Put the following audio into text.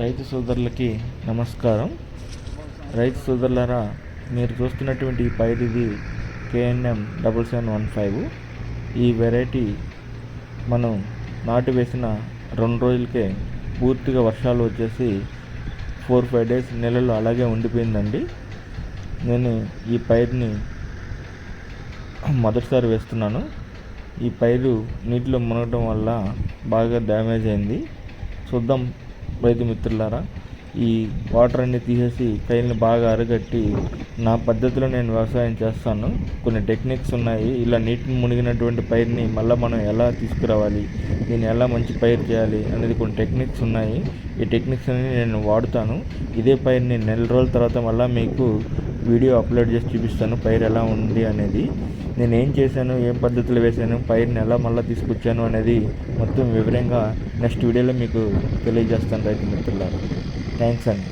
రైతు సోదరులకి నమస్కారం. రైతు సోదరులారా మీరు చూస్తున్నటువంటి ఈ పైరు ఇది KNM double seven one five ఈ వెరైటీ మనం నాటు వేసిన రెండు రోజులకే పూర్తిగా వర్షాలు వచ్చేసి ఫోర్ ఫైవ్ డేస్ నెలలో అలాగే ఉండిపోయిందండి. నేను ఈ పైరుని మొదటిసారి వేస్తున్నాను. ఈ పైరు నీటిలో మునగడం వల్ల బాగా డ్యామేజ్ అయింది. చూద్దాం రైతు మిత్రులారా ఈ వాటర్ అన్ని తీసేసి కైల్ని బాగా అరగట్టి నా పద్ధతిలో నేను వ్యవసాయం చేస్తాను. కొన్ని టెక్నిక్స్ ఉన్నాయి. ఇలా నీటిని మునిగినటువంటి పైరుని మళ్ళీ మనం ఎలా తీసుకురావాలి? దీన్ని ఎలా మంచి పైరు చేయాలి? అనేది కొన్ని టెక్నిక్స్ ఉన్నాయి. ఈ టెక్నిక్స్ అన్ని నేను వాడుతాను. ఇదే పైరుని నెల రోజుల తర్వాత మళ్ళీ మీకు వీడియో అప్లోడ్ చేసి చూపిస్తాను పైరు ఎలా ఉంది అనేది. నేను ఏం చేశాను ఏం పద్ధతిలో వేశాను పైరుని ఎలా మళ్ళీ తీసుకొచ్చాను అనేది మొత్తం వివరంగా నెక్స్ట్ వీడియోలో మీకు తెలియజేస్తాను రైతు మిత్రులారా. థ్యాంక్స్ అండి.